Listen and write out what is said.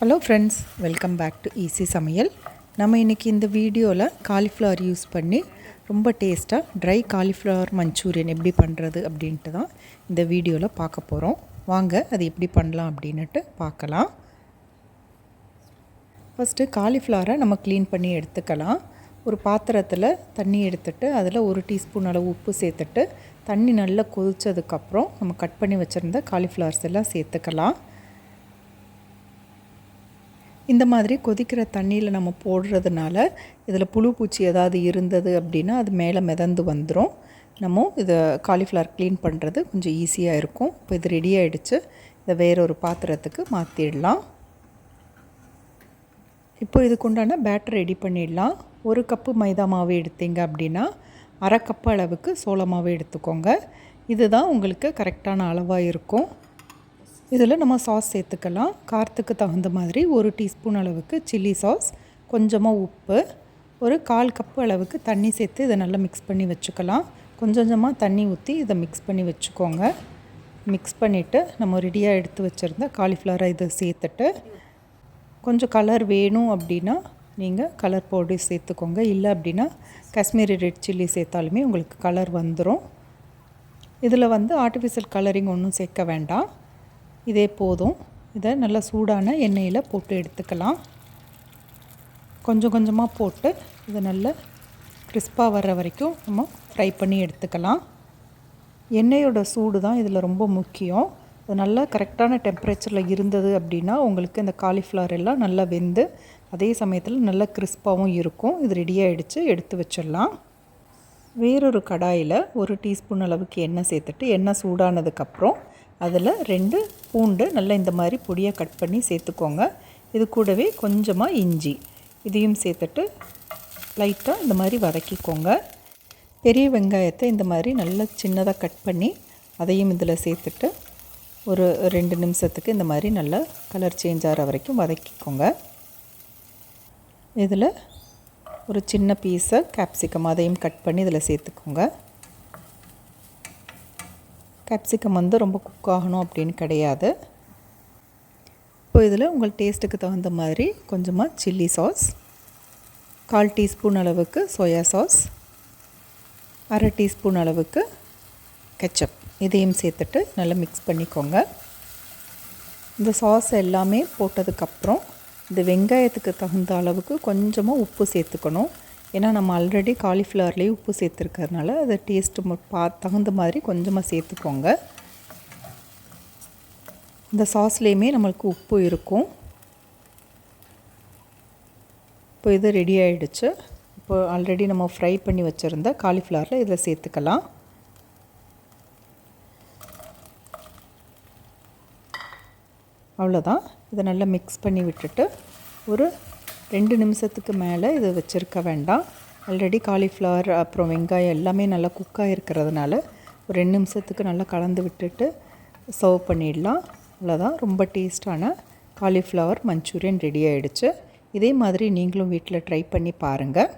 Hello friends welcome back to easy சமையல் நம்ம இன்றைக்கி இந்த வீடியோவில் காலிஃப்ளவர் யூஸ் பண்ணி ரொம்ப டேஸ்ட்டாக ட்ரை காலிஃப்ளவர் மஞ்சூரியன் எப்படி பண்ணுறது அப்படின்ட்டு தான் இந்த வீடியோவில் பார்க்க போகிறோம் வாங்க அது எப்படி பண்ணலாம் அப்படின்னுட்டு பார்க்கலாம். ஃபஸ்ட்டு காலிஃப்ளவரை நம்ம க்ளீன் பண்ணி எடுத்துக்கலாம். ஒரு பாத்திரத்தில் தண்ணி எடுத்துட்டு அதில் ஒரு டீஸ்பூன் அளவு உப்பு சேர்த்துட்டு தண்ணி நல்லா கொதித்ததுக்கப்புறம் நம்ம கட் பண்ணி வச்சுருந்த காலிஃப்ளவர்ஸ் எல்லாம் சேர்த்துக்கலாம். இந்த மாதிரி கொதிக்கிற தண்ணியில் நம்ம போடுறதுனால இதில் புழு பூச்சி ஏதாவது இருந்தது அப்படின்னா அது மேலே மிதந்து வந்துடும் நம்ம இதை காலிஃப்ளவர் க்ளீன் பண்ணுறது கொஞ்சம் ஈஸியாக இருக்கும். இப்போ இது ரெடி ஆகிடுச்சு இதை வேறொரு பாத்திரத்துக்கு மாற்றிடலாம் இப்போ இதுக்குண்டான பேட்டர் ரெடி பண்ணிடலாம். ஒரு கப்பு மைதா மாவு எடுத்தீங்க அப்படின்னா அரை கப்பு அளவுக்கு சோள மாவு எடுத்துக்கோங்க. இதுதான் உங்களுக்கு கரெக்டான அளவாக இருக்கும். இதில் நம்ம சாஸ் சேர்த்துக்கலாம். காரத்துக்கு தகுந்த மாதிரி ஒரு டீஸ்பூன் அளவுக்கு சில்லி சாஸ் கொஞ்சமாக உப்பு ஒரு கால் கப்பு அளவுக்கு தண்ணி சேர்த்து இதை நல்லா மிக்ஸ் பண்ணி வச்சுக்கலாம். கொஞ்சம் கொஞ்சமாக தண்ணி ஊற்றி இதை மிக்ஸ் பண்ணி வச்சுக்கோங்க. மிக்ஸ் பண்ணிவிட்டு நம்ம ரெடியாக எடுத்து வச்சுருந்த காலிஃப்ளவரை இதை சேர்த்துட்டு கொஞ்சம் கலர் வேணும் அப்படின்னா நீங்கள் கலர் பவுடர் சேர்த்துக்கோங்க. இல்லை அப்படின்னா காஷ்மீரி ரெட் சில்லி சேர்த்தாலுமே உங்களுக்கு கலர் வந்துடும் இதில் வந்து ஆர்டிஃபிஷியல் கலரிங் ஒன்றும் சேர்க்க வேண்டாம். இதே போதும். இதை நல்லா சூடான எண்ணெயில் போட்டு எடுத்துக்கலாம். கொஞ்சம் கொஞ்சமாக போட்டு இதை நல்லா கிறிஸ்பாக வர்ற வரைக்கும் நம்ம ஃப்ரை பண்ணி எடுத்துக்கலாம். எண்ணெயோட சூடு தான் இதில் ரொம்ப முக்கியம். அது நல்லா கரெக்டான டெம்பரேச்சரில் இருந்தது அப்படின்னா உங்களுக்கு இந்த காலிஃப்ளவர் எல்லாம் நல்லா வெந்து அதே சமயத்தில் நல்லா கிறிஸ்பாகவும் இருக்கும். இது ரெடியாகிடுச்சு எடுத்து வச்சிடலாம். வேறொரு கடாயில் ஒரு டீஸ்பூன் அளவுக்கு எண்ணெய் சேர்த்துட்டு எண்ணெய் சூடானதுக்கப்புறம் அதில் ரெண்டு பூண்டு நல்லா இந்த மாதிரி பொடியாக கட் பண்ணி சேர்த்துக்கோங்க. இது கூடவே கொஞ்சமாக இஞ்சி. இதையும் சேர்த்துட்டு லைட்டாக இந்த மாதிரி வதக்கிக்கோங்க. பெரிய வெங்காயத்தை இந்த மாதிரி நல்லா சின்னதாக கட் பண்ணி அதையும் இதில் சேர்த்துட்டு ஒரு ரெண்டு நிமிஷத்துக்கு இந்த மாதிரி நல்லா கலர் சேஞ்ச் ஆகிற வரைக்கும் வதக்கிக்கோங்க. இதில் ஒரு சின்ன பீஸை கேப்சிகம் அதையும் கட் பண்ணி இதில் சேர்த்துக்கோங்க. கேப்சிகம் வந்து ரொம்ப குக் ஆகணும் அப்படின்னு கிடையாது. இப்போ இதில் உங்கள் டேஸ்ட்டுக்கு தகுந்த மாதிரி கொஞ்சமாக சில்லி சாஸ் கால் டீஸ்பூன் அளவுக்கு சோயா சாஸ் அரை டீஸ்பூன் அளவுக்கு கெச்சப் இதையும் சேர்த்துட்டு நல்லா மிக்ஸ் பண்ணிக்கோங்க. இந்த சாஸ் எல்லாமே போட்டதுக்கப்புறம் இந்த வெங்காயத்துக்கு தகுந்த அளவுக்கு கொஞ்சமாக உப்பு சேர்த்துக்கணும். ஏன்னா நம்ம ஆல்ரெடி காலிஃப்ளவர்லேயே உப்பு சேர்த்துருக்கறதுனால அதை டேஸ்ட்டு பா தகுந்த மாதிரி கொஞ்சமாக சேர்த்துக்கோங்க. இந்த சாஸ்லேயுமே நம்மளுக்கு உப்பு இருக்கும். இப்போ இது ரெடி ஆகிடுச்சு இப்போ ஆல்ரெடி நம்ம ஃப்ரை பண்ணி வச்சுருந்த காலிஃப்ளவரில் இதில் சேர்த்துக்கலாம். அவ்வளோதான் இதை நல்லா மிக்ஸ் பண்ணி விட்டுட்டு ஒரு ரெண்டு நிமிஷத்துக்கு மேலே இதை வச்சுருக்க வேண்டாம். ஆல்ரெடி காலிஃப்ளவர் அப்புறம் வெங்காயம் எல்லாமே நல்லா குக்காக இருக்கிறதுனால ஒரு ரெண்டு நிமிஷத்துக்கு நல்லா கலந்து விட்டுட்டு சர்வ் பண்ணிடலாம். அவ்வளோதான் ரொம்ப டேஸ்டான காலிஃப்ளவர் மஞ்சூரியன் ரெடி ஆகிடுச்சு இதே மாதிரி நீங்களும் வீட்டில் ட்ரை பண்ணி பாருங்கள்